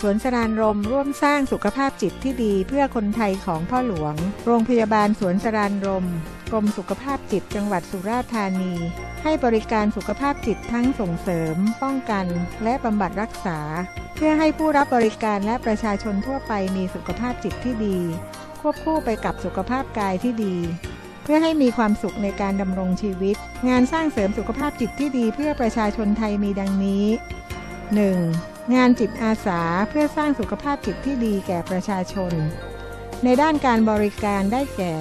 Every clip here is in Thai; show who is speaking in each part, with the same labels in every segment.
Speaker 1: สวนสรานรมร่วมสร้างสุขภาพจิตที่ดีเพื่อคนไทยของพ่อหลวง โรงพยาบาลสวนสรานรมกรมสุขภาพจิตจังหวัดสุราษฎร์ธานี ให้บริการสุขภาพจิตทั้งส่งเสริม ป้องกัน และบำบัดรักษา เพื่อให้ผู้รับบริการและประชาชนทั่วไปมีสุขภาพจิตที่ดี ควบคู่ไปกับสุขภาพกายที่ดี เพื่อให้มีความสุขในการดำรงชีวิต งานสร้างเสริมสุขภาพจิตที่ดี เพื่อประชาชนไทยมีดังนี้ 1. งานจิตอาสาเพื่อสร้างสุขภาพจิตที่ดีแก่ประชาชน ในด้านการบริการได้แก่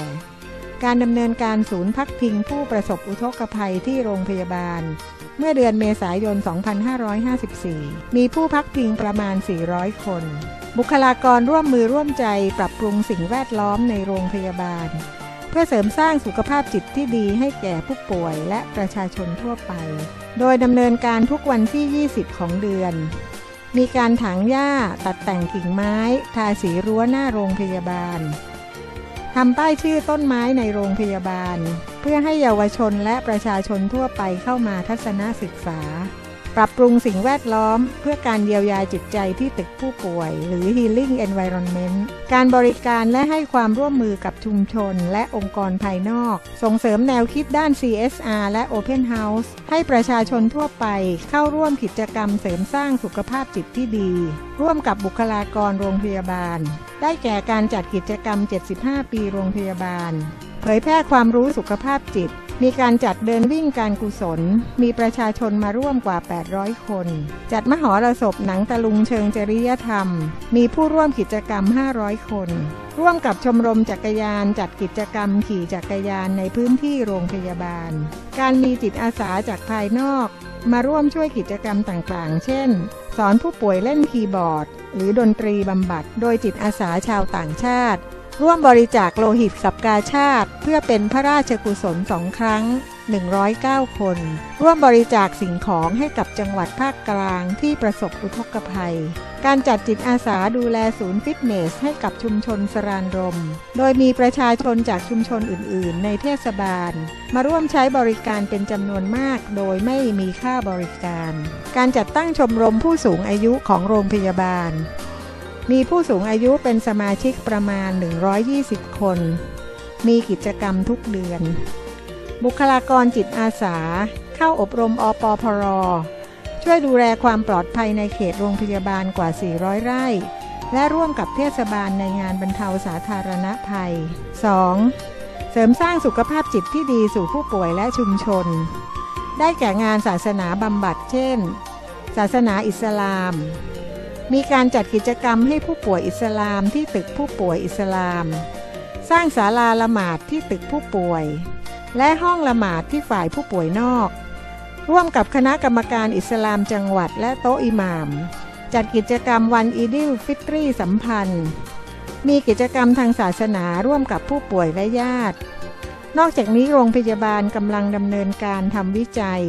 Speaker 1: การดำเนินการศูนย์พักพิงผู้ประสบอุทกภัยที่โรงพยาบาล เมื่อเดือนเมษายน 2554 มีผู้พักพิงประมาณ 400 คน บุคลากรร่วมมือร่วมใจปรับปรุงสิ่งแวดล้อมในโรงพยาบาล เพื่อเสริมสร้างสุขภาพจิตที่ดีให้แก่ผู้ป่วยและประชาชนทั่วไป โดยดำเนินการทุกวันที่ 20 ของเดือน มีการถางหญ้าตัดแต่งกิ่งไม้ ทาสีรั้วหน้าโรงพยาบาลทำป้ายชื่อต้นไม้ในโรงพยาบาล เพื่อให้เยาวชนและประชาชนทั่วไปเข้ามาทัศนศึกษา ปรับปรุงสิ่งแวดล้อม เพื่อการเยียวยาจิตใจที่ตึกผู้ป่วย หรือ Healing Environment การบริการและให้ความร่วมมือกับชุมชน และองค์กรภายนอก ส่งเสริมแนวคิดด้าน CSR และ Open House ให้ประชาชนทั่วไปเข้าร่วมกิจกรรมเสริมสร้างสุขภาพจิตที่ดี ร่วมกับบุคลากรโรงพยาบาล ได้แก่การจัดกิจกรรม 75 ปีโรงพยาบาล เผยแพร่ความรู้สุขภาพจิต มีการจัดเดินวิ่งการกุศล มีประชาชนมาร่วมกว่า 800 คน จัดมหรสพหนังตะลุงเชิงจริยธรรม มีผู้ร่วมกิจกรรม 500 คน ร่วมกับชมรมจักรยาน จัดกิจกรรมขี่จักรยานในพื้นที่โรงพยาบาล การมีจิตอาสาจากภายนอก มาร่วมช่วยกิจกรรมต่างๆ เช่น สอนผู้ป่วยเล่นคีย์บอร์ด หรือดนตรีบำบัด โดยจิตอาสาชาวต่างชาติ ร่วมบริจาคโลหิตกับกาชาติ เพื่อเป็นพระราชกุศลสองครั้ง 109 คน ร่วมบริจาคสิ่งของให้กับจังหวัดภาคกลางที่ประสบอุทกภัย การจัดจิตอาสาดูแลศูนย์ฟิตเนสให้กับชุมชนสรานรม โดยมีประชาชนจากชุมชนอื่น ๆ ในเทศบาล มาร่วมใช้บริการเป็นจำนวนมาก โดยไม่มีค่าบริการ การจัดตั้งชมรมผู้สูงอายุของโรงพยาบาล มีผู้สูงอายุเป็นสมาชิกประมาณ 120 คน มีกิจกรรมทุกเดือน บุคลากรจิตอาสา เข้าอบรมอปพรช่วยดูแลความปลอดภัยในเขตโรงพยาบาลกว่า 400 ไร่ และร่วมกับเทศบาลในงานบรรเทาสาธารณภัย 2. เสริมสร้างสุขภาพจิตที่ดีสู่ผู้ป่วยและชุมชน ได้แก่งานศาสนาบำบัดเช่น ศาสนาอิสลาม มีการจัดกิจกรรมให้ผู้ป่วยอิสลามที่ตึกผู้ป่วยอิสลาม สร้างศาลาละหมาดที่ตึกผู้ป่วย และห้องละหมาดที่ฝ่ายผู้ป่วยนอก ร่วมกับคณะกรรมการอิสลามจังหวัดและโต๊ะอิหมาม จัดกิจกรรมวันอีดิลฟิตรีสัมพันธ์ มีกิจกรรมทางศาสนาร่วมกับผู้ป่วยและญาติ นอกจากนี้โรงพยาบาลกำลังดำเนินการทำวิจัย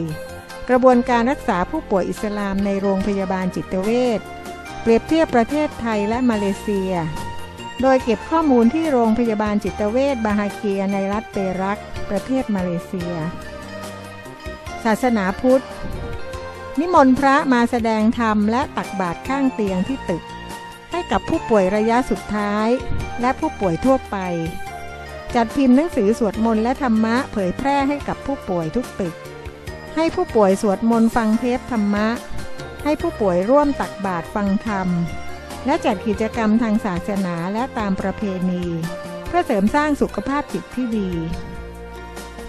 Speaker 1: กระบวนการรักษาผู้ป่วยอิสลามในโรงพยาบาลจิตเวช เปรียบเทียบประเทศไทยและมาเลเซีย โดยเก็บข้อมูลที่โรงพยาบาลจิตเวชบาฮาเกียในรัฐเปรัก ประเทศมาเลเซีย ศาสนาพุทธ นิมนต์พระมาแสดงธรรมและตักบาตรข้างเตียงที่ตึก ให้กับผู้ป่วยระยะสุดท้าย และผู้ป่วยทั่วไป จัดพิมพ์หนังสือสวดมนต์และธรรมะเผยแพร่ให้กับผู้ป่วยทุกตึก ให้ผู้ป่วยสวดมนต์ฟังเทปธรรมะ ให้ผู้ป่วยร่วมตักบาตรฟังธรรม และจัดกิจกรรมทางศาสนาและตามประเพณี เพื่อเสริมสร้างสุขภาพจิตที่ดี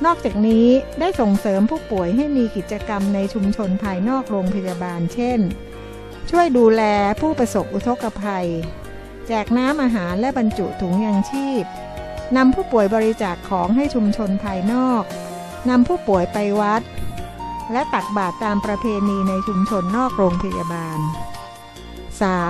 Speaker 1: นอกจากนี้ได้ส่งเสริมผู้ป่วยให้มีกิจกรรมในชุมชนภายนอกโรงพยาบาล เช่น ช่วยดูแลผู้ประสบอุทกภัย แจกน้ำอาหารและบรรจุถุงยางชีพนำผู้ป่วยบริจาคของให้ชุมชนภายนอกนำผู้ป่วยไปวัด และตักบาตรตามประเพณีในชุมชนนอกโรงพยาบาล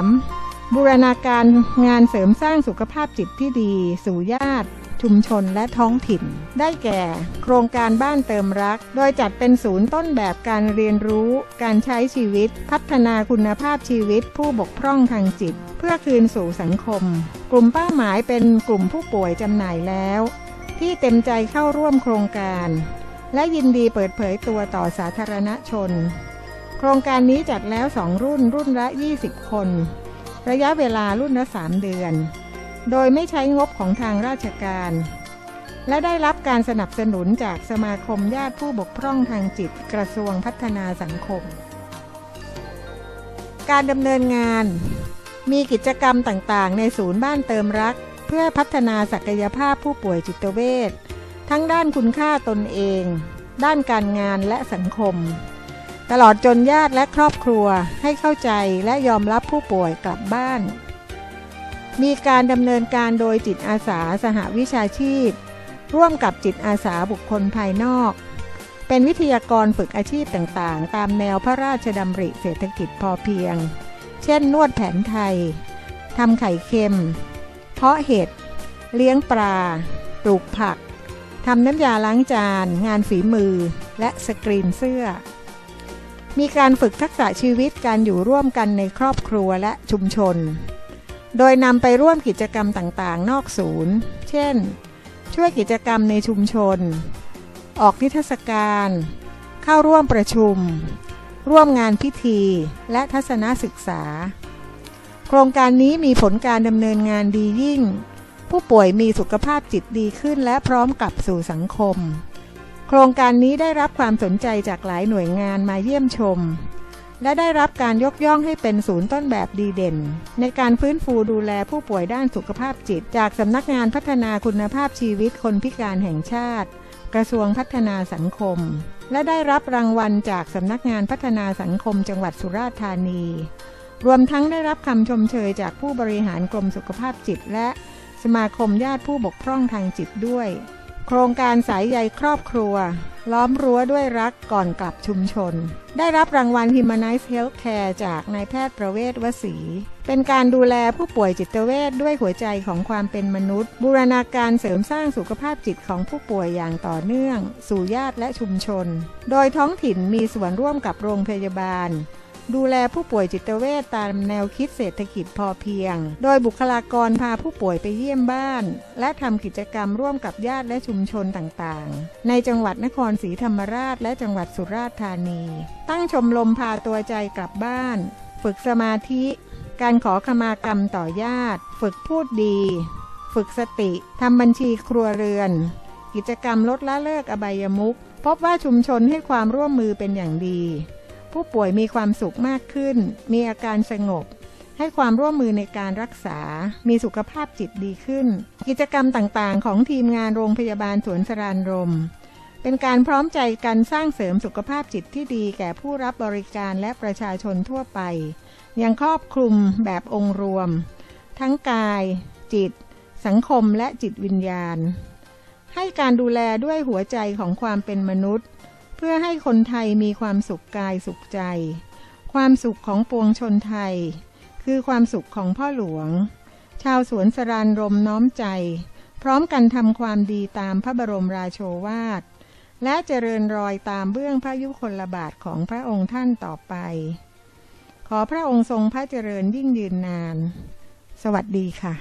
Speaker 1: 3. บูรณาการงานเสริมสร้างสุขภาพจิตที่ดีสู่ญาติ ชุมชนและท้องถิ่น ได้แก่ โครงการบ้านเติมรัก โดยจัดเป็นศูนย์ต้นแบบการเรียนรู้ การใช้ชีวิต พัฒนาคุณภาพชีวิต ผู้บกพร่องทางจิต เพื่อคืนสู่สังคม กลุ่มเป้าหมายเป็นกลุ่มผู้ป่วยจำหน่ายแล้ว ที่เต็มใจเข้าร่วมโครงการ และยินดีเปิดเผยตัวต่อสาธารณชน โครงการนี้จัดแล้ว 2 รุ่นรุ่นละ 20 คน ระยะเวลารุ่นละ 3 เดือน โดยไม่ใช้งบของทางราชการ และได้รับการสนับสนุนจากสมาคมญาติผู้บกพร่องทางจิตกระทรวงพัฒนาสังคม การดำเนินงาน มีกิจกรรมต่างๆ ในศูนย์บ้านเติมรัก เพื่อพัฒนาศักยภาพผู้ป่วยจิตเวช ทั้งด้านคุณค่าตนเอง ด้านการงานและสังคม ตลอดจนญาติและครอบครัวให้เข้าใจและยอมรับผู้ป่วยกลับบ้าน มีการดำเนินการโดยจิตอาสาสหวิชาชีพ ร่วมกับจิตอาสาบุคคลภายนอก เป็นวิทยากรฝึกอาชีพต่างๆ ตามแนวพระราชดำริเศรษฐกิจพอเพียง เช่น นวดแผนไทยทำไข่เค็ม เพาะเห็ด เลี้ยงปลา ปลูกผัก ทำน้ำยาล้างจาน งานฝีมือ และสกรีนเสื้อ มีการฝึกทักษะชีวิตการอยู่ร่วมกันในครอบครัวและชุมชน โดยนำไปร่วมกิจกรรมต่างๆ นอกศูนย์ เช่น ช่วยกิจกรรมในชุมชน ออกนิทรรศการ เข้าร่วมประชุม ร่วมงานพิธีและทัศนศึกษา โครงการนี้มีผลการดำเนินงานดียิ่ง ผู้ป่วยมีสุขภาพจิตดีขึ้นและพร้อมกลับสู่สังคม โครงการนี้ได้รับความสนใจจากหลายหน่วยงานมาเยี่ยมชม และได้รับการยกย่องให้เป็นศูนย์ต้นแบบดีเด่น ในการฟื้นฟูดูแลผู้ป่วยด้านสุขภาพจิต จากสำนักงานพัฒนาคุณภาพชีวิตคนพิการแห่งชาติ กระทรวงพัฒนาสังคม และได้รับรางวัลจากสำนักงานพัฒนาสังคมจังหวัดสุราษฎร์ธานี รวมทั้งได้รับคำชมเชยจากผู้บริหารกรมสุขภาพจิตและ สมาคมญาติผู้บกพร่องทางจิตด้วย โครงการสายใยครอบครัว ล้อมรั้วด้วยรักก่อนกลับชุมชน ได้รับรางวัล Humanize Healthcare จากนายแพทย์ประเวศวสี เป็นการดูแลผู้ป่วยจิตเวชด้วยหัวใจของความเป็นมนุษย์ บูรณาการเสริมสร้างสุขภาพจิตของผู้ป่วยอย่างต่อเนื่อง สู่ญาติและชุมชน โดยท้องถิ่นมีส่วนร่วมกับโรงพยาบาล ดูแลผู้ป่วยจิตเวชตามแนวคิดเศรษฐกิจพอเพียง โดยบุคลากรพาผู้ป่วยไปเยี่ยมบ้าน และทำกิจกรรมร่วมกับญาติและชุมชนต่างๆ ในจังหวัดนครศรีธรรมราชและจังหวัดสุราษฎร์ธานี ตั้งชมรมพาตัวใจกลับบ้าน ฝึกสมาธิ การขอขมากรรมต่อญาติ ฝึกพูดดี ฝึกสติทำบัญชีครัวเรือน กิจกรรมลดละเลิกอบายมุขพบว่าชุมชนให้ความร่วมมือเป็นอย่างดี ผู้ป่วยมีความสุขมากขึ้น มีอาการสงบ ให้ความร่วมมือในการรักษา มีสุขภาพจิตดีขึ้น กิจกรรมต่างๆ ของทีมงานโรงพยาบาลสวนสรานรม เป็นการพร้อมใจกันสร้างเสริมสุขภาพจิตที่ดีแก่ผู้รับบริการและประชาชนทั่วไป ยังครอบคลุมแบบองค์รวม ทั้งกาย จิต สังคมและจิตวิญญาณ ให้การดูแลด้วยหัวใจของความเป็นมนุษย์ พื่อให้คนไทยมีความสุขกายสุขใจ ความสุขของปวงชนไทย คือความสุขของพ่อหลวง ชาวสวนสรานรมน้อมใจ พร้อมกันทำความดีตามพระบรมราโชวาท และเจริญรอยตามเบื้องพระยุคลบาทของพระองค์ท่านต่อไป ขอพระองค์ทรงพระเจริญยิ่งยืนนาน สวัสดีค่ะ